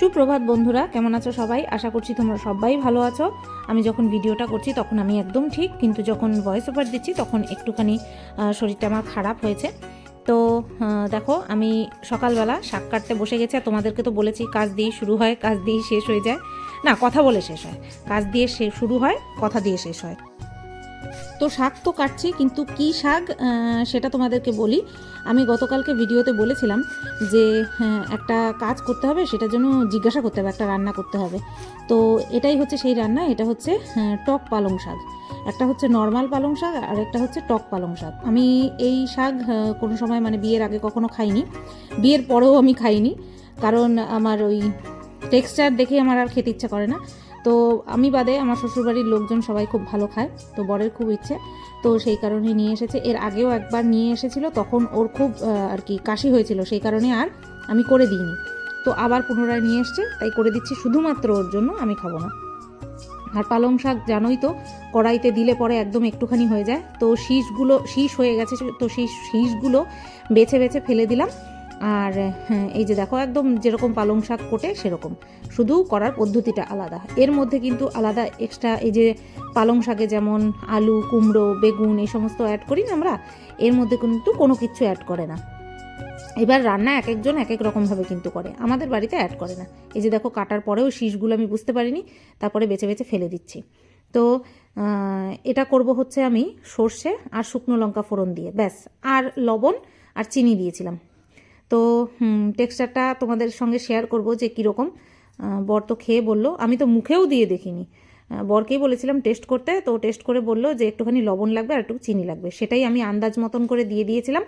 সুপ্রভাত বন্ধুরা, কেমন আছো সবাই? আশা করছি তোমরা সবাই ভালো আছো। আমি যখন ভিডিওটা করছি, তখন আমি একদম ঠিক, কিন্তু যখন ভয়েস ওভার দিচ্ছি, তখন একটুখানি শরীরটা আমার খারাপ হয়েছে। তো দেখো, আমি সকালবেলা শাক কাটতে বসে গেছি, আর তোমাদেরকে তো বলেছি, কাজ দিয়েই শুরু হয়, কাজ দিয়েই শেষ হয়ে যায়। না, কথা বলে শেষ হয়। কাজ দিয়ে শুরু হয়, কথা দিয়ে শেষ হয়। তো শাক তো কাটছি, কিন্তু কি শাক সেটা তোমাদেরকে বলি। আমি গতকালকে ভিডিওতে বলেছিলাম যে একটা কাজ করতে হবে, সেটার জন্য জিজ্ঞাসা করতে হবে, একটা রান্না করতে হবে। তো এটাই হচ্ছে সেই রান্না, এটা হচ্ছে টক পালং শাক। একটা হচ্ছে নর্মাল পালং শাক, আর একটা হচ্ছে টক পালং শাক। আমি এই শাক কোনো সময় মানে বিয়ের আগে কখনো খাইনি, বিয়ের পরেও আমি খাইনি, কারণ আমার ওই টেক্সচার দেখে আমার আর খেতে ইচ্ছা করে না। তো আমি বাদে আমার শ্বশুরবাড়ির লোকজন সবাই খুব ভালো খায়, তো বরের খুব ইচ্ছে। তো সেই কারণে নিয়ে এসেছে। এর আগেও একবার নিয়ে এসেছিল, তখন ওর খুব আর কি কাশি হয়েছিল, সেই কারণে আর আমি করে দিইনি। তো আবার পুনরায় নিয়ে এসছে, তাই করে দিচ্ছি শুধুমাত্র ওর জন্য, আমি খাব না। আর পালং শাক জানোই তো, কড়াইতে দিলে পরে একদম একটুখানি হয়ে যায়। তো শীষগুলো, শীষ হয়ে গেছে, তো সেই শীষগুলো বেছে বেছে ফেলে দিলাম। আর হ্যাঁ, এই যে দেখো একদম যেরকম পালং শাক কোটে সেরকম। শুধু করার পদ্ধতিটা আলাদা। এর মধ্যে কিন্তু আলাদা এক্সট্রা এই যে পালং শাকে যেমন আলু কুমড়ো বেগুন এই সমস্ত অ্যাড করি না আমরা এর মধ্যে কিন্তু কোনো কিছু অ্যাড করে না। এবার রান্না এক একজন এক এক রকমভাবে কিন্তু করে। আমাদের বাড়িতে অ্যাড করে না। এই যে দেখো কাটার পরেও শীষগুলো আমি বুঝতে পারিনি তারপরে বেছে বেছে ফেলে দিচ্ছি। তো এটা করব হচ্ছে আমি সর্ষে আর শুকনো লঙ্কা ফোড়ন দিয়ে ব্যাস। আর লবণ আর চিনি দিয়েছিলাম। তো টেক্সচারটা তোমাদের সঙ্গে শেয়ার করব যে কীরকম। বর তো খেয়ে বলল, আমি তো মুখেও দিয়ে দেখিনি। বরকেই বলেছিলাম টেস্ট করতে, তো টেস্ট করে বলল যে একটুখানি লবণ লাগবে আর একটু চিনি লাগবে। সেটাই আমি আন্দাজ মতন করে দিয়ে দিয়েছিলাম।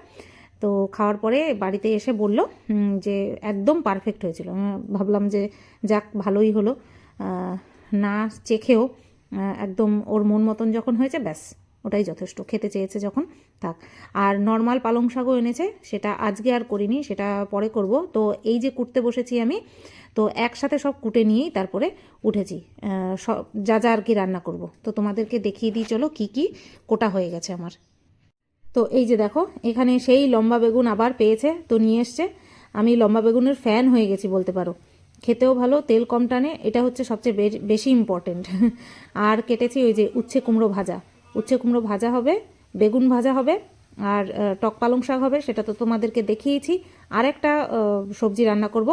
তো খাওয়ার পরে বাড়িতে এসে বলল যে একদম পারফেক্ট হয়েছিল। ভাবলাম যে যাক, ভালোই হলো। না চেখেও একদম ওর মন মতন যখন হয়েছে, ব্যাস। ওটাই যথেষ্ট। খেতে চেয়েছে যখন, থাক। আর নর্মাল পালং শাকও এনেছে, সেটা আজকে আর করিনি, সেটা পরে করব। তো এই যে কুটতে বসেছি আমি, তো একসাথে সব কুটে নিয়েই তারপরে উঠেছি। সব যা যা আর কি রান্না করব। তো তোমাদেরকে দেখিয়ে দিই, চলো কি কি কোটা হয়ে গেছে আমার। তো এই যে দেখো, এখানে সেই লম্বা বেগুন আবার পেয়েছে, তো নিয়ে এসছে। আমি লম্বা বেগুনের ফ্যান হয়ে গেছি বলতে পারো। খেতেও ভালো, তেল কম টানে, এটা হচ্ছে সবচেয়ে বেশি ইম্পর্টেন্ট আর কেটেছি ওই যে উচ্ছে কুমড়ো ভাজা। উচ্ছে কুমড়ো ভাজা হবে, বেগুন ভাজা হবে, আর টক পালং শাক হবে, সেটা তো তোমাদেরকে দেখিয়েছি। আর একটা সবজি রান্না করব,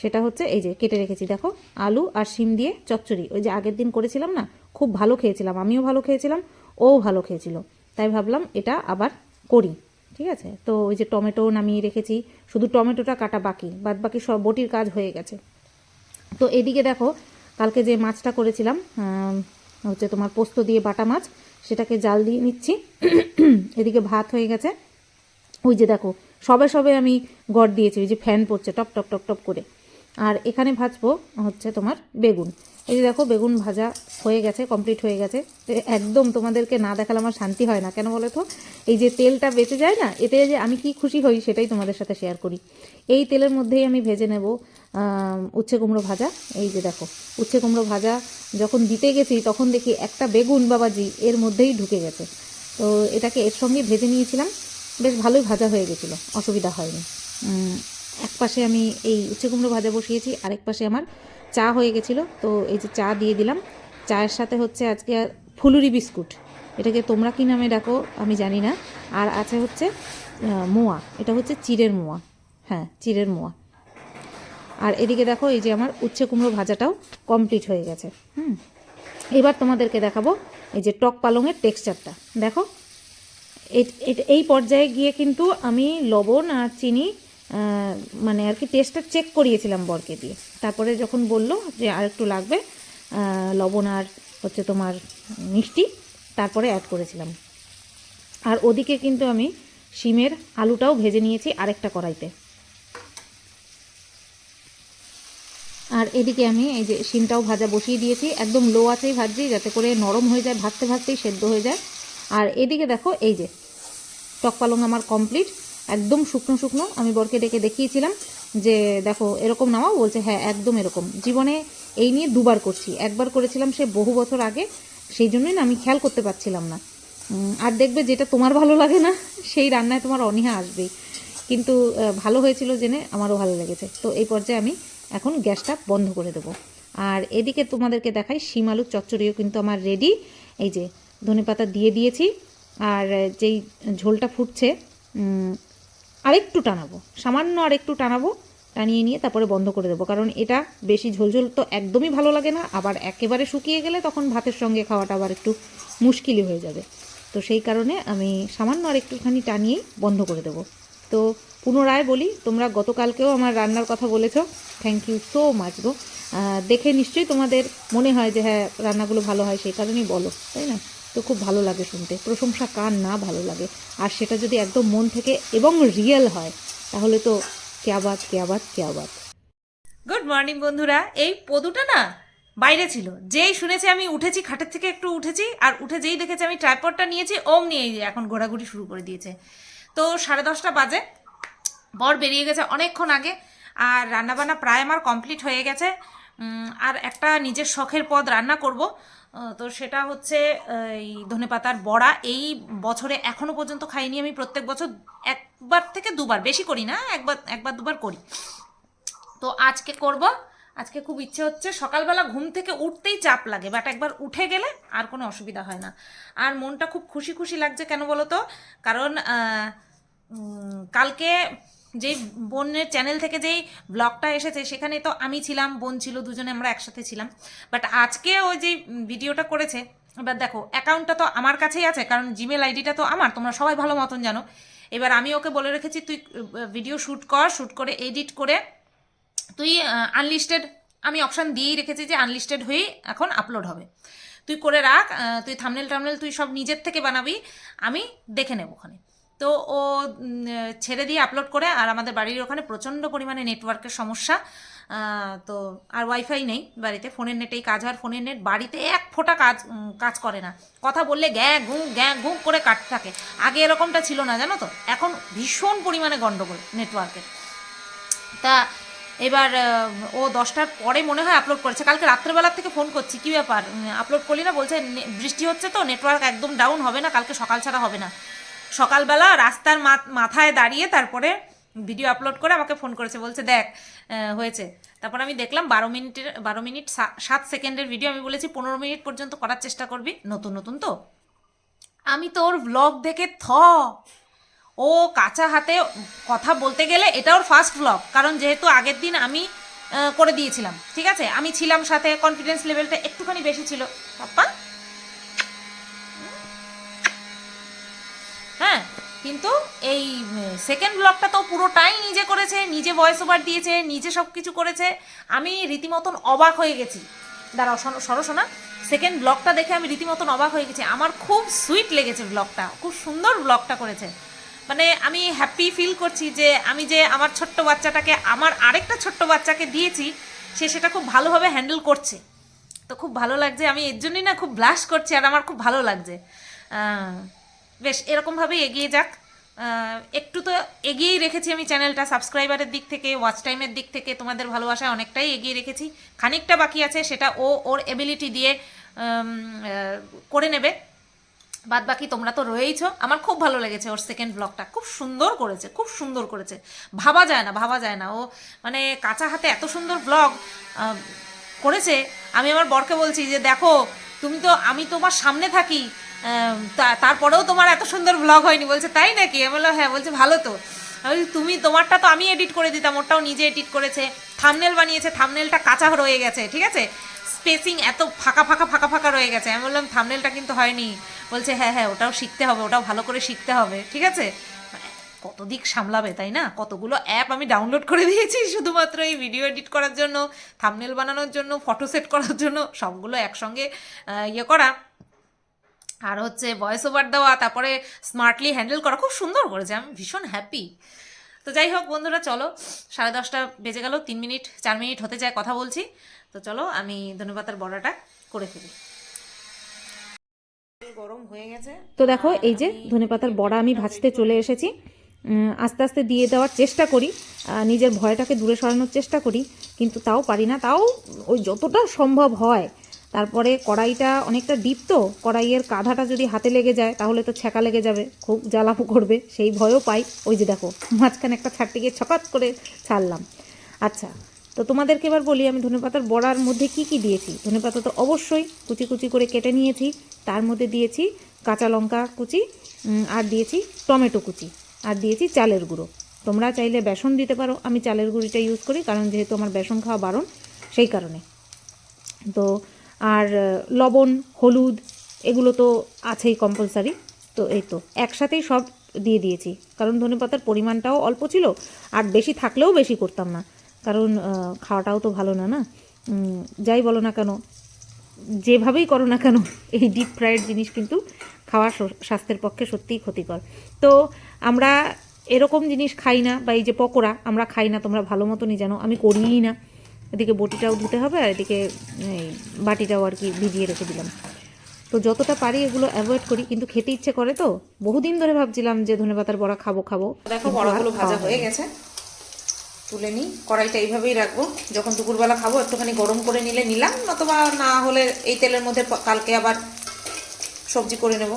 সেটা হচ্ছে এই যে কেটে রেখেছি, দেখো, আলু আর শিম দিয়ে চচ্চড়ি। ওই যে আগের দিন করেছিলাম না, খুব ভালো খেয়েছিলাম, আমিও ভালো খেয়েছিলাম ও ভালো খেয়েছিল। তাই ভাবলাম এটা আবার করি, ঠিক আছে? তো ওই যে টমেটো নামিয়ে রেখেছি, শুধু টমেটোটা কাটা বাকি বাদ বাকি সব বটির কাজ হয়ে গেছে। তো এদিকে দেখো, কালকে যে মাছটা করেছিলাম হচ্ছে তোমার পোস্ত দিয়ে বাটা মাছ সেটাকে জাল দিয়ে নিচ্ছি। এদিকে ভাত হয়ে গেছে। ওই যে দেখো, সবে সবে আমি গড় দিয়েছি, ওই যে ফ্যান পড়ছে, টপ টপ টপ টপ করে। আর এখানে ভাজবো হচ্ছে তোমার বেগুন। এই যে দেখো, বেগুন ভাজা হয়ে গেছে কমপ্লিট হয়ে গেছে। একদম তোমাদেরকে না দেখালে আমার শান্তি হয় না। কেন বলো তো? এই যে তেলটা বেঁচে যায় না, এতে যে আমি কি খুশি হই সেটাই তোমাদের সাথে শেয়ার করি। এই তেলের মধ্যেই আমি ভেজে নেব উচ্ছে কুমড়ো ভাজা, এই যে দেখো, উচ্ছে কুমড়ো ভাজা যখন দিতে গেছি, তখন দেখি একটা বেগুন বাবাজি এর মধ্যেই ঢুকে গেছে। তো এটাকে এর সঙ্গে ভেজে নিয়েছিলাম, বেশ ভালোই ভাজা হয়ে গেছিল, অসুবিধা হয়নি। এক পাশে আমি এই উচ্ছে কুমড়ো ভাজা বসিয়েছি, আরেক পাশে আমার চা হয়ে গেছিল। তো এই যে চা দিয়ে দিলাম, চায়ের সাথে হচ্ছে আজকে ফুলুরি বিস্কুট। এটাকে তোমরা কি নামে ডাকো আমি জানি না। আর আছে হচ্ছে মোয়া, এটা হচ্ছে চিড়ের মোয়া। হ্যাঁ চিড়ের মোয়া। আর এদিকে দেখো এই যে আমার উচ্ছে কুমড়ো ভাজাটাও কমপ্লিট হয়ে গেছে, হুম? এবার তোমাদেরকে দেখাবো এই যে টক পালংয়ের টেক্সচারটা দেখো এই পর্যায়ে গিয়ে কিন্তু আমি লবণ আর চিনি মানে আর কি টেস্টটা চেক করিয়েছিলাম বরকে দিয়ে। তারপরে যখন বলল যে আর একটু লাগবে লবণ আর হচ্ছে তোমার মিষ্টি, তারপরে অ্যাড করেছিলাম। আর ওদিকে কিন্তু আমি শিমের আলুটাও ভেজে নিয়েছি আরেকটা কড়াইতে। আর এদিকে আমি এই যে শিমটাও ভাজা বসিয়ে দিয়েছি, একদম লো আঁচেই ভাজছি যাতে করে নরম হয়ে যায়, ভাজতে ভাজতেই সেদ্ধ হয়ে যায়। আর এদিকে দেখো এই যে টক পালং আমার কমপ্লিট একদম শুকনো শুকনো। আমি বরকে ডেকে দেখিয়েছিলাম যে দেখো এরকম নামাও, বলছে হ্যাঁ একদম এরকম। জীবনে এই নিয়ে দুবার করছি। একবার করেছিলাম সে বহু বছর আগে, সেই জন্যই না আমি খেয়াল করতে পারছিলাম না। আর দেখবে যেটা তোমার ভালো লাগে না, সেই রান্নায় তোমার অনীহা আসবেই। কিন্তু ভালো হয়েছিল জেনে আমারও ভালো লেগেছে। তো এই পর্যায়ে আমি এখন গ্যাসটা বন্ধ করে দেবো। আর এদিকে তোমাদেরকে দেখাই, শিম আলুর চচ্চড়িও কিন্তু আমার রেডি এই যে ধনেপাতা দিয়ে দিয়েছি, আর যেই ঝোলটা ফুটছে আরেকটু টানাবো, সামান্য আরেকটু টানাবো, টানিয়ে নিয়ে তারপরে বন্ধ করে দেবো। কারণ এটা বেশি ঝোলঝোল তো একদমই ভালো লাগে না, আবার একেবারে শুকিয়ে গেলে তখন ভাতের সঙ্গে খাওয়াটা আবার একটু মুশকিলই হয়ে যাবে। তো সেই কারণে আমি সামান্য আর একটুখানি টানিয়েই বন্ধ করে দেবো। তো পুনরায় বলি, তোমরা গতকালকেও আমার রান্নার কথা বলেছ। থ্যাংক ইউ সো মাচ গো। দেখে নিশ্চয়ই তোমাদের মনে হয় যে হ্যাঁ রান্নাগুলো ভালো হয়, সেই কারণেই বলো, তাই না? তো খুব ভালো লাগে শুনতে। প্রশংসা কার না ভালো লাগে। আর সেটা যদি একদম মন থেকে এবং রিয়েল হয়, তাহলে তো কেয়াবাদ কেয়াবাদ কেয়াবাদ গুড মর্নিং বন্ধুরা। এই পদুটা না বাইরে ছিল। যেই শুনেছি আমি উঠেছি, খাটের থেকে একটু উঠেছি, আর উঠে যেই দেখেছি আমি ট্রাইপডটা নিয়েছি ওম নিয়ে এখন ঘোরাঘুরি শুরু করে দিয়েছে। তো সাড়ে দশটা বাজে। বর বেরিয়ে গেছে অনেকক্ষণ আগে, আর রান্নাবান্না প্রায় আমার কমপ্লিট হয়ে গেছে। আর একটা নিজের শখের পদ রান্না করব। তো সেটা হচ্ছে এই ধনেপাতার বড়া। এই বছরে এখনও পর্যন্ত খাইনি আমি প্রত্যেক বছর। একবার থেকে দুবার, বেশি করি না, একবার একবার দুবার করি। তো আজকে করব আজকে খুব ইচ্ছে হচ্ছে সকালবেলা ঘুম থেকে উঠতেই চাপ লাগে বাট একবার উঠে গেলে আর কোনো অসুবিধা হয় না। আর মনটা খুব খুশি খুশি লাগছে কেন বলো তো? কারণ কালকে যেই বোনের চ্যানেল থেকে যেই ব্লগটা এসেছে, সেখানে তো আমি ছিলাম, বোন ছিল, দুজনে আমরা একসাথে ছিলাম। বাট আজকে ওই যে ভিডিওটা করেছে, এবার দেখো অ্যাকাউন্টটা তো আমার কাছেই আছে, কারণ জিমেল আইডিটা তো আমার, তোমরা সবাই ভালো মতন জানো। এবার আমি ওকে বলে রেখেছি, তুই ভিডিও শ্যুট কর শ্যুট করে এডিট করে তুই আনলিস্টেড আমি অপশান দিয়েই রেখেছি যে আনলিস্টেড হয়েই এখন আপলোড হবে। তুই করে রাখ তুই থামনেল টামনেল তুই সব নিজের থেকে বানাবি, আমি দেখে নেব ওখানে। তো ও ছেড়ে দিয়ে আপলোড করে, আর আমাদের বাড়ির ওখানে প্রচণ্ড পরিমাণে নেটওয়ার্কের সমস্যা তো আর ওয়াইফাই নেই বাড়িতে ফোনের নেটেই কাজ হয় ফোনের নেট বাড়িতে এক ফোঁটা কাজ কাজ করে না। কথা বললে গ্যাঁ ঘুঁ গ্যাঁ ঘুঁ করে কাটতে থাকে। আগে এরকমটা ছিল না, জানো তো? এখন ভীষণ পরিমাণে গণ্ডগোল নেটওয়ার্কের তা এবার ও দশটার পরে মনে হয় আপলোড করেছে। কালকে রাত্রেবেলার থেকে ফোন করছি, কী ব্যাপার? আপলোড করলি না? বলছে, "নে- বৃষ্টি হচ্ছে তো নেটওয়ার্ক একদম ডাউন হবে না, কালকে সকাল ছাড়া হবে না। সকালবেলা রাস্তার মাথায় দাঁড়িয়ে তারপরে ভিডিও আপলোড করে আমাকে ফোন করেছে। বলছে, দেখ হয়েছে। তারপর আমি দেখলাম বারো মিনিটের, বারো মিনিট সাত সেকেন্ডের ভিডিও আমি বলেছি, পনেরো মিনিট পর্যন্ত করার চেষ্টা করবি, নতুন নতুন তো? আমি তোর ব্লগ দেখে থ। ও কাঁচা হাতে কথা বলতে গেলে এটা ওর ফার্স্ট ব্লগ কারণ যেহেতু আগের দিন আমি করে দিয়েছিলাম, ঠিক আছে? আমি ছিলাম সাথে কনফিডেন্স লেভেলটা একটুখানি বেশি ছিল। পাপ্পা? হ্যাঁ কিন্তু এই সেকেন্ড ব্লগটা তো পুরোটাই নিজে করেছে, নিজে ভয়েস ওভার দিয়েছে, নিজে সব কিছু করেছে। আমি রীতিমতন অবাক হয়ে গেছি। দাঁড়াও, শোনো- সরো শোনা। সেকেন্ড ব্লগটা দেখে আমি রীতিমতন অবাক হয়ে গেছি। আমার খুব সুইট লেগেছে ব্লগটা খুব সুন্দর ব্লগটা করেছে। মানে আমি হ্যাপি ফিল করছি যে আমি যে আমার ছোট্ট বাচ্চাটাকে, আমার আরেকটা ছোট্ট বাচ্চাকে দিয়েছি, সে সেটা খুব ভালোভাবে হ্যান্ডেল করছে। তো খুব ভালো লাগছে, আমি এর জন্যই না খুব ব্লাশ করছি আর আমার খুব ভালো লাগছে। বেশ, এরকমভাবেই এগিয়ে যাক। একটু তো এগিয়েই রেখেছি আমি চ্যানেলটা সাবস্ক্রাইবারের দিক থেকে ওয়াচ টাইমের দিক থেকে, তোমাদের ভালোবাসায় অনেকটাই এগিয়ে রেখেছি। খানিকটা বাকি আছে, সেটা ও ওর এবিলিটি দিয়ে করে নেবে। বাদ বাকি তোমরা তো রয়েইছো। আমার খুব ভালো লেগেছে ওর সেকেন্ড ব্লগটা খুব সুন্দর করেছে, খুব সুন্দর করেছে। ভাবা যায় না, ভাবা যায় না। ও মানে কাঁচা হাতে এত সুন্দর ব্লগ করেছে। আমি আমার বরকে বলছি যে, দেখো, তুমি তো, আমি তোমার সামনে থাকি তারপরেও তোমার এত সুন্দর ব্লগ হয়নি। বলছে, তাই নাকি? আমি বললাম হ্যাঁ বলছে, ভালো তো। তুমি, তোমারটা তো আমি এডিট করে দিতাম ওটাও নিজে এডিট করেছে। থামনেল বানিয়েছে থামনেলটা কাঁচা রয়ে গেছে, ঠিক আছে? স্পেসিং এত ফাঁকা ফাঁকা ফাঁকা ফাঁকা রয়ে গেছে। আমি বললাম থামনেলটা কিন্তু হয়নি। বলছে হ্যাঁ হ্যাঁ ওটাও শিখতে হবে, ওটাও ভালো করে শিখতে হবে। ঠিক আছে? মানে কত দিক সামলাবে, তাই না? কতগুলো অ্যাপ আমি ডাউনলোড করে দিয়েছি শুধুমাত্র এই ভিডিও এডিট করার জন্য থামনেল বানানোর জন্য ফটো সেট করার জন্য, সবগুলো একসঙ্গে ইয়ে করা। আর হচ্ছে ভয়েস ওভার দেওয়া, তারপরে স্মার্টলি হ্যান্ডেল করা, খুব সুন্দর করেছে, আমি ভীষণ হ্যাপি তো যাই হোক বন্ধুরা, চলো, সাড়ে দশটা বেজে গেল, তিন মিনিট, চার মিনিট হতে যায় কথা বলছি। তো চলো আমি ধন্যবাদের বড়াটা করে ফেলি। গরম হয়ে গেছে। তো দেখো এই যে ধনেপাতার বড়া আমি ভাজতে চলে এসেছি। আস্তে আস্তে দিয়ে দেওয়ার চেষ্টা করি। নিজের ভয়টাকে দূরে সরানোর চেষ্টা করি কিন্তু তাও পারি না। তাও ওই যতটা সম্ভব হয়। তারপরে কড়াইটা অনেকটা ডিপ তো কড়াইয়ের কাঁধাটা যদি হাতে লেগে যায় তাহলে তো ছ্যাঁকা লেগে যাবে খুব জ্বালাপু করবে সেই ভয়ও পাই। ওই যে দেখো মাঝখানে একটা ছাড়তে গিয়ে ছকাত করে ছাড়লাম। আচ্ছা তো তোমাদেরকে এবার বলি, আমি ধনেপাতার বড়ার মধ্যে কি কি দিয়েছি? ধনেপাতা তো অবশ্যই কুচি কুচি করে কেটে নিয়েছি। তার মধ্যে দিয়েছি কাঁচা লঙ্কা কুচি আর দিয়েছি টমেটো কুচি, আর দিয়েছি চালের গুঁড়ো। তোমরা চাইলে বেসন দিতে পারো, আমি চালের গুঁড়িটা ইউজ করি, কারণ যেহেতু আমার বেসন খাওয়া বারণ, সেই কারণে। তো, আর লবণ, হলুদ, এগুলো তো আছেই কম্পালসারি তো এই তো, একসাথেই সব দিয়ে দিয়েছি। কারণ ধনেপাতার পরিমাণটাও অল্প ছিল, আর বেশি থাকলেও বেশি করতাম না। কারণ খাওয়াটাও তো ভালো না না? যাই বলো না কেন যেভাবেই করো না কেন এই ডিপ ফ্রাইড জিনিস কিন্তু খাওয়া স্বাস্থ্যের পক্ষে সত্যিই ক্ষতিকর। তো আমরা এরকম জিনিস খাই না বা এই যে পকোড়া আমরা খাই না তোমরা ভালো মতনই জানো আমি করিই না। এদিকে বটিটাও ধুতে হবে আর এদিকে এই বাটিটাও আর কি ভিজিয়ে রেখে দিলাম। তো যতটা পারি এগুলো অ্যাভয়েড করি কিন্তু খেতে ইচ্ছে করে তো। বহুদিন ধরে ভাবছিলাম যে ধনেপাতার বড়া খাব খাব। দেখো বড়াগুলো ভাজা হয়ে গেছে। তুলে নিই। কড়াইটা এইভাবেই রাখব। যখন দুপুরবেলা খাব, একটুখানি গরম করে নিলে নিলাম, নতুবা না হলে এই তেলের মধ্যে কালকে আবার সবজি করে নেব।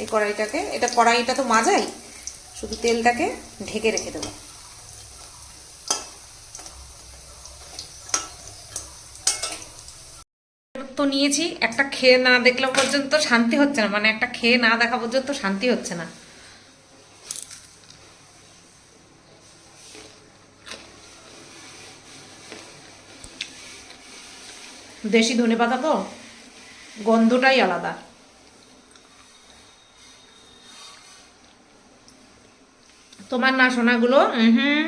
এই কড়াইটাকে। এটা কড়াইটা তো মাজাই, শুধু তেলটাকে ঢেকে রেখে দেবো। তো নিয়েছি, একটা খেয়ে না দেখলে পর্যন্ত শান্তি হচ্ছে না। মানে একটা খেয়ে না দেখা পর্যন্ত শান্তি হচ্ছে না। দেশি ধনে পাতা তো, গন্ধটাই আলাদা। তোমার না সোনাগুলো হুম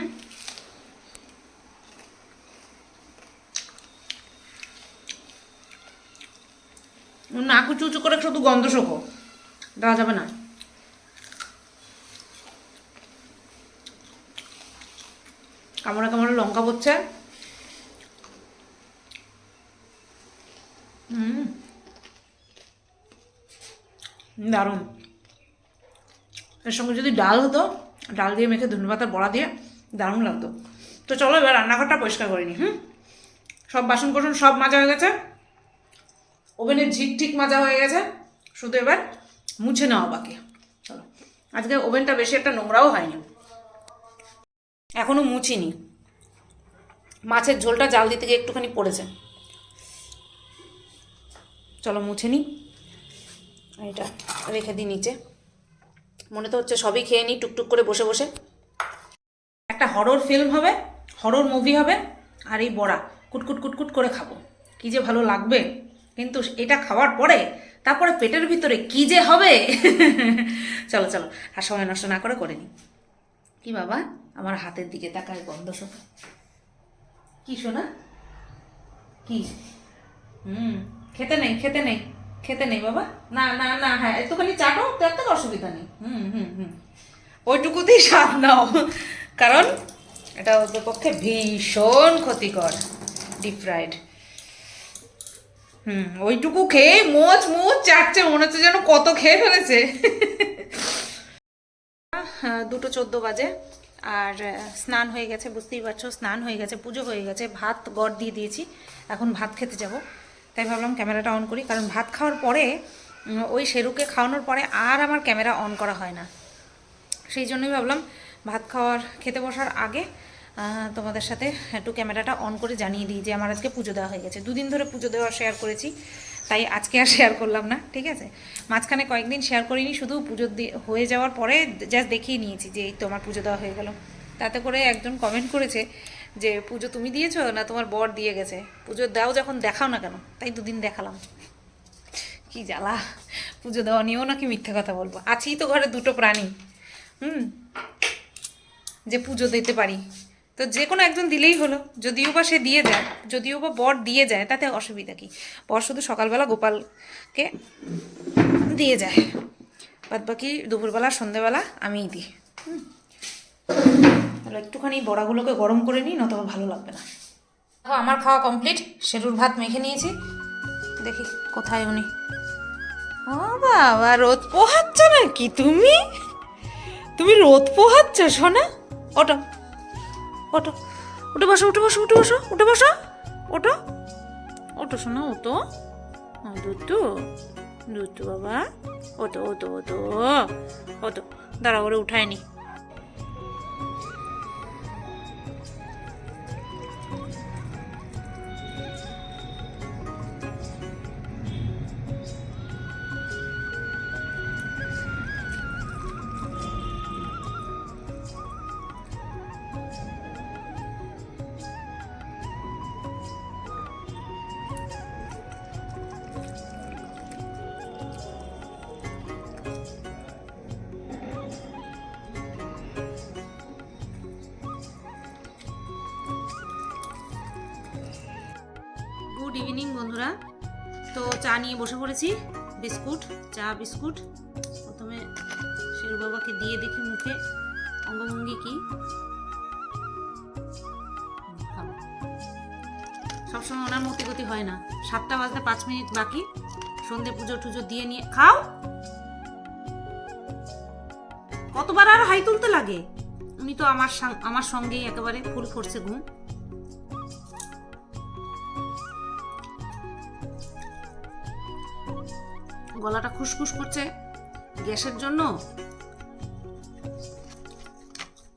নাকু উঁচু করে শুধু গন্ধ শোকো, দেওয়া যাবে না। কামড়া কামড়া লঙ্কা পড়ছে। দারুণ। এর সঙ্গে যদি ডাল হতো, ডাল দিয়ে মেখে ধনেপাতার বড়া দিয়ে দারুণ লাগতো। তো চলো এবার রান্নাঘরটা পরিষ্কার করে নি হুম? সব বাসন কোসন সব মাজা হয়ে গেছে। ওভেনের ঝিক ঠিক মাজা হয়ে গেছে। শুধু এবার মুছে নেওয়া বাকি। চলো। আজকে ওভেনটা বেশি একটা নোংরাও হয়নি। এখনও মুছিনি। মাছের ঝোলটা জাল দিতে গিয়ে একটুখানি পড়েছে। চলো মুছে নিই এটা রেখে দিই নিচে। মনে তো হচ্ছে সবই খেয়ে নিই, টুকটুক করে বসে বসে। একটা হরর ফিল্ম হবে হরর মুভি হবে, আর এই বড়া, কুটকুট কুটকুট করে খাব। কি যে ভালো লাগবে। কিন্তু এটা খাওয়ার পরে, তারপরে পেটের ভিতরে কি যে হবে? চলো চলো, আর সময় নষ্ট না করে করে নিই কি বাবা, আমার হাতের দিকে তাকায় গন্ধ শোনা। কি শোনা? কি? হুম। খেতে নেই খেতে নেই খেতে নেই বাবা। না না না হ্যাঁ একটুখানি চাটো তাতে অসুবিধা নেই। হুম হুম হুম। ওইটুকুতেই স্বাদ নাও। কারণ এটা ওদের পক্ষে ভীষণ ক্ষতিকর ডিপ ফ্রাইড হুম, ওইটুকু খেয়ে মোচ মোচ চাটছে, মনে হচ্ছে যেন কত খেয়ে ফেলেছে। দুটো চোদ্দ বাজে। আর স্নান হয়ে গেছে, বুঝতেই পারছ, স্নান হয়ে গেছে, পুজো হয়ে গেছে, ভাত গড় দিয়ে দিয়েছি। এখন ভাত খেতে যাব। তাই ভাবলাম ক্যামেরাটা অন করি, কারণ ভাত খাওয়ার পরে ওই শেরুকে খাওয়ানোর পরে আর আমার ক্যামেরা অন করা হয় না। সেই জন্যই ভাবলাম ভাত খাওয়ার, খেতে বসার আগে তোমাদের সাথে একটু ক্যামেরাটা অন করে জানিয়ে দিই যে আমার আজকে পুজো দেওয়া হয়ে গেছে। দুদিন ধরে পুজো দেওয়া শেয়ার করেছি, তাই আজকে আর শেয়ার করলাম না, ঠিক আছে? মাঝখানে কয়েকদিন শেয়ার করিনি, শুধু পুজো হয়ে যাওয়ার পরে জাস্ট দেখিয়ে নিয়েছি যে এই তো আমার পুজো দেওয়া হয়ে গেল। তাতে করে একজন কমেন্ট করেছে যে পুজো তুমি দিয়েছ না তোমার বর দিয়ে গেছে। পুজো দাও যখন দেখাও না কেন, তাই দুদিন দেখালাম। কি জ্বালা, পুজো দেওয়া নিয়েও নাকি মিথ্যে কথা বলব। আছেই তো ঘরে দুটো প্রাণী। হুম, যে পুজো দিতে পারি। তো যে কোনো একজন দিলেই হলো, যদিও বা সে দিয়ে যায়, যদিও বা বর দিয়ে যায়, তাতে অসুবিধা কি? বর শুধু সকালবেলা গোপালকে দিয়ে যায়। বাদ বাকি দুপুরবেলা, সন্ধেবেলা আমিই দিই। হুম। তাহলে একটুখানি বড়াগুলোকে গরম করে নিই নতবা ভালো লাগবে না। আমার খাওয়া কমপ্লিট। শেরুর ভাত মেখে নিয়েছি। দেখি কোথায় উনি। ও বাবা রোদ পোহাচ্ছ নাকি তুমি? তুমি রোদ পোহাচ্ছ সোনা? ওটো ওটো উঠে বসো উঠে বসো উঠে বসো উঠে বসো। ওটো ওটো ওটো হ্যাঁ, দুটু। দুটু বাবা। ওটো ওটো ওটো ওটো দাঁড়া ওরে উঠায়নি। ইভিনিং বন্ধুরা। তো চা নিয়ে বসে পড়েছি, বিস্কুট, চা, বিস্কুট। প্রথমে শেরু বাবাকে দিয়ে দেখি মুখে, অঙ্গভঙ্গি কি। সবসময় ওনার মতি গতি হয় না। সাতটা বাজতে পাঁচ মিনিট বাকি। সন্ধে পুজো টুজো দিয়ে নিয়ে খাও! কতবার আর হাই তুলতে লাগে? উনি তো আমার আমার সঙ্গেই একেবারে ফুল ফোর্সে ঘুম। গলাটা খুসখুস করছে গ্যাসের জন্য?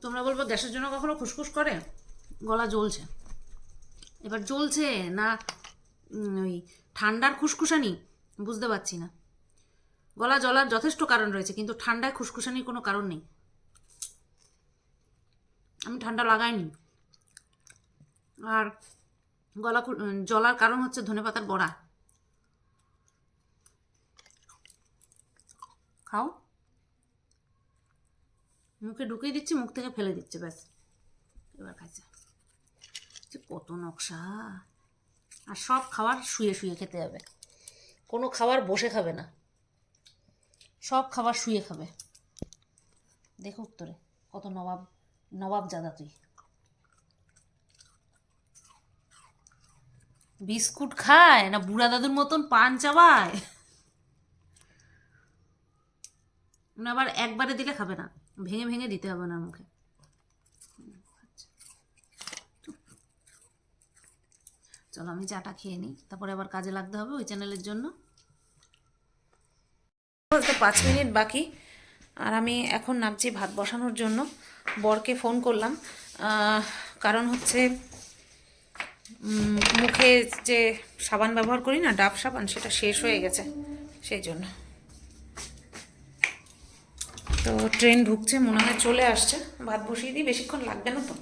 তোমরা বলব গ্যাসের জন্য কখনো খুসখুস করে? গলা জ্বলছে। এবার জ্বলছে না ওই ঠান্ডার খুসখুসানি? বুঝতে পারছি না। গলা জ্বলার যথেষ্ট কারণ রয়েছে, কিন্তু ঠান্ডায় খুসখুসানির কোনো কারণ নেই। আমি ঠান্ডা লাগাইনি। আর গলা জ্বলার কারণ হচ্ছে ধনেপাতার বড়া। খাও। মুখে ঢুকিয়ে দিচ্ছি, মুখ থেকে ফেলে দিচ্ছে, ব্যাস। এবার খাইছে কত নকশা। আর সব খাবার শুয়ে শুয়ে খেতে হবে। কোনো খাবার বসে খাবে না। সব খাবার শুয়ে খাবে। দেখো উত্তরে, কত নবাব নবাব জাদা তুই। বিস্কুট খায় না বুড়া দাদুর মতন পান চাবায়? না আবার একবারে দিলে খাবে না। ভেঙে ভেঙে দিতে হবে না মুখে চলো আমি চাটা খেয়ে নিই। তারপরে আবার কাজে লাগতে হবে ওই চ্যানেলের জন্য। পাঁচ মিনিট বাকি। আর আমি এখন নামছি ভাত বসানোর জন্য। বরকে ফোন করলাম। কারণ হচ্ছে মুখে যে সাবান ব্যবহার করি না, ডাব সাবান, সেটা শেষ হয়ে গেছে। সেই জন্য। তো ট্রেন ঢুকছে, মনে হয় চলে আসছে। ভাত বসিয়ে দিই, বেশিক্ষণ লাগবে না তো।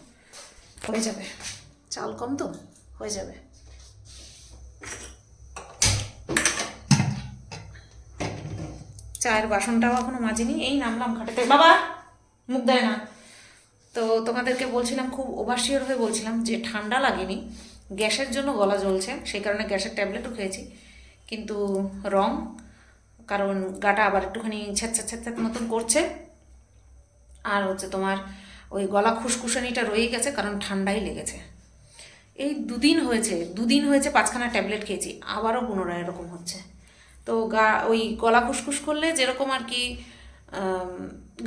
হয়ে যাবে। চাল কম তো, হয়ে যাবে। চায়ের বাসনটাও এখনও মাজিনি, এই নামলাম ঘাটেতে। বাবা, মুখ দেয় না। তো তোমাদেরকে বলছিলাম, খুব ওভারশিওর হয়ে বলছিলাম যে ঠান্ডা লাগেনি। গ্যাসের জন্য গলা জ্বলছে, সেই কারণে গ্যাসের ট্যাবলেটও খেয়েছি। কিন্তু রং কারণ গাটা আবার একটুখানি ছ্যাঁচ্ছা ছ্যাঁচ্ছা মতন করছে। আর হচ্ছে তোমার ওই গলা খুসখুসানিটা রয়ে গেছে, কারণ ঠান্ডাই লেগেছে। এই দুদিন হয়েছে দুদিন হয়েছে পাঁচখানা ট্যাবলেট খেয়েছি, আবারও পুনরায় এরকম হচ্ছে। তো গা, ওই গলা খুসখুস করলে যেরকম আর কি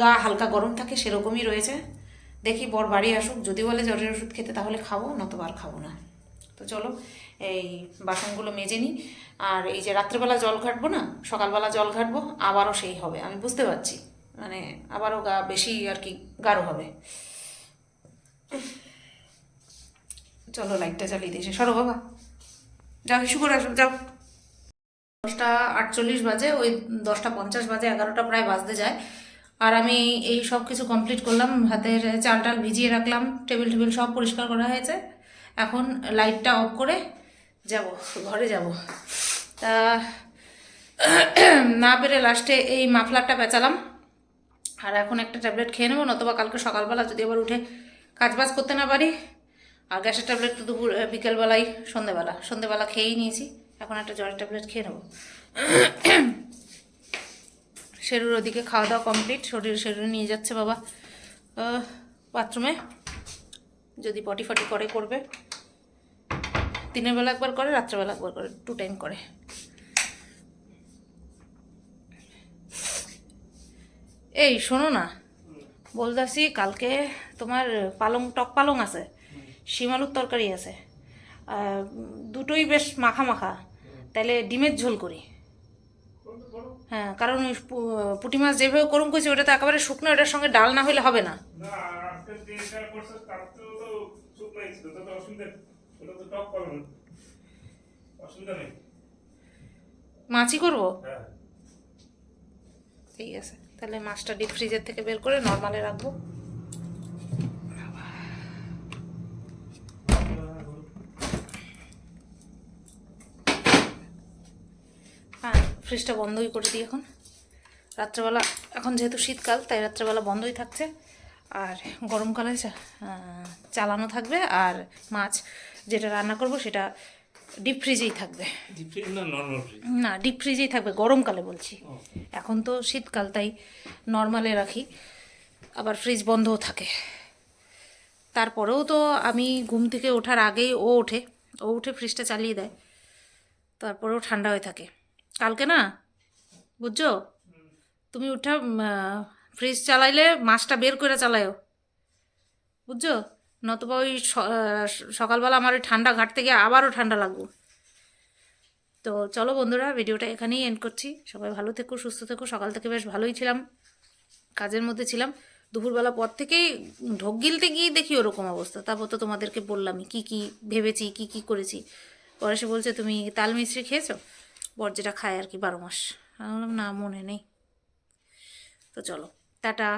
গা হালকা গরম থাকে সেরকমই রয়েছে। দেখি বর বাড়ি আসুক, যদি বলে জ্বরের ওষুধ খেতে তাহলে খাব, নতুবা আর খাব না। তো চলো, এই বাসনগুলো মেজে নিই। আর এই যে রাত্রেবেলা জল ঘাটবো না, সকালবেলা জল ঘাটবো, আবারও সেই হবে। আমি বুঝতে পারছি। মানে আবারও গা বেশি আর কি গাঢ় হবে। চলো লাইটটা চালিয়ে দিয়েছে সরো বাবা। যাও হিসু করে আসো, যাও। দশটা আটচল্লিশ বাজে, ওই দশটা পঞ্চাশ বাজে, এগারোটা প্রায় বাজতে যায়। আর আমি এই সব কিছু কমপ্লিট করলাম, হাতের চাল টাল ভিজিয়ে রাখলাম, টেবিল টেবিল সব পরিষ্কার করা হয়েছে। এখন লাইটটা অফ করে যাব, ঘরে যাব। তা, না পেরে লাস্টে এই মাফলারটা পেঁচালাম। আর এখন একটা ট্যাবলেট খেয়ে নেব, নতুবা কালকে সকালবেলা যদি আবার উঠে কাজবাজ করতে না পারি, আর গ্যাসের ট্যাবলেট তো দুপুর বিকেলবেলায় সন্ধেবেলা সন্ধেবেলা খেয়েই নিয়েছি, এখন একটা জ্বরের ট্যাবলেট খেয়ে নেব। শেরুর ওদিকে খাওয়া দাওয়া কমপ্লিট শরীর শেরু নিয়ে যাচ্ছে বাবা বাথরুমে যদি পটি ফটি করে, করবে। দিনের বেলা একবার করে, রাত্রেবেলা একবার করে টু টাইম করে। এই, শোনো না। বলতেছি কালকে তোমার পালং, টক পালং আছে শিম আলুর তরকারি আছে। দুটোই বেশ মাখা মাখা। তাহলে ডিমের ঝোল করি। হ্যাঁ কারণ ওই পুঁটি মাছ যেভাবে করুন করছি, ওটা তো একেবারে শুকনো ওটার সঙ্গে ডাল না হলে হবে না। ওটা তো টক পাবেন অসুবিধা নেই। মাছই করব? হ্যাঁ। ঠিক আছে তাহলে মাছটা ডিপ ফ্রিজের থেকে বের করে নর্মালে রাখব। হ্যাঁ ফ্রিজটা বন্ধই করে দিই এখন। রাত্রেবেলা এখন যেহেতু শীতকাল তাই রাত্রেবেলা বন্ধই থাকছে। আর গরমকালে চালানো থাকবে আর মাছ যেটা রান্না করব সেটা ডিপ ফ্রিজেই থাকবে। না ডিপ ফ্রিজেই থাকবে গরমকালে বলছি। এখন তো শীতকাল তাই নর্মালে রাখি। আবার ফ্রিজ বন্ধও থাকে। তারপরেও তো আমি ঘুম থেকে ওঠার আগেই ও ওঠে। ও উঠে ফ্রিজটা চালিয়ে দেয়। তারপরেও ঠান্ডা হয়ে থাকে। কালকে না বুঝছ? তুমি উঠা ফ্রিজ চালাইলে মাছটা বের করে চালায়ও। বুঝছ? নতুবা ওই সকালবেলা আমার ওই ঠান্ডা ঘাট থেকে আবারও ঠান্ডা লাগবো। তো চলো বন্ধুরা, ভিডিওটা এখানেই এন্ড করছি। সবাই ভালো থেকো, সুস্থ থেকো। সকাল থেকে বেশ ভালোই ছিলাম, কাজের মধ্যে ছিলাম। দুপুরবেলা পর থেকেই ঢোক গিলতে গিয়ে দেখি ওরকম অবস্থা। তারপর তো তোমাদেরকে বললামই, কি কি ভেবেছি, কি কি করেছি। পরে সে বলছে, তুমি তাল মিশ্রি খেয়েছো? বর যেটা খায় আর কি বারো মাস। আমি বললাম, না, মনে নেই। তো চলো, টাটা।